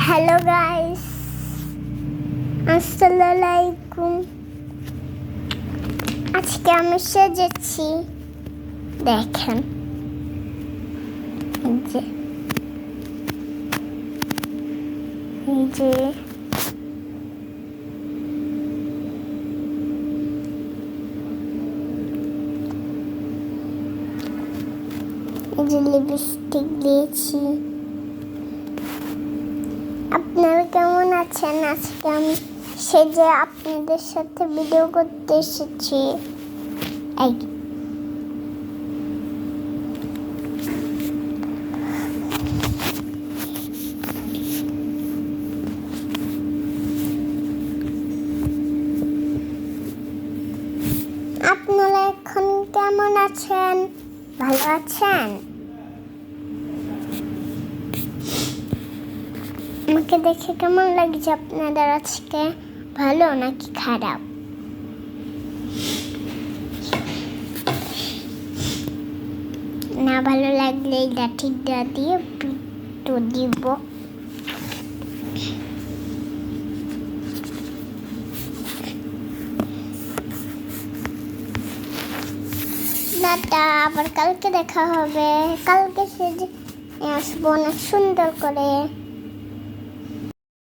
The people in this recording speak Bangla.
হ্যালো গাইস আসসালামু আলাইকুম আজকে আমি সেজেছি দেখেন এই যে এই যে এই যে লিপস্টিক দিয়েছি আছেন আজকে আমি। সেজে আপনাদের সাথে ভিডিও করতে এসেছি। আপনারা এখন কেমন আছেন? ভালো আছেন? আমাকে দেখে কেমন লাগছে আপনাদের আজকে? ভালো নাকি খারাপ? না ভালো লাগলে এই লাঠিটা দিয়ে পিটো দিব। আবার কালকে দেখা হবে। কালকে সেজে আসব অনেক সুন্দর করে।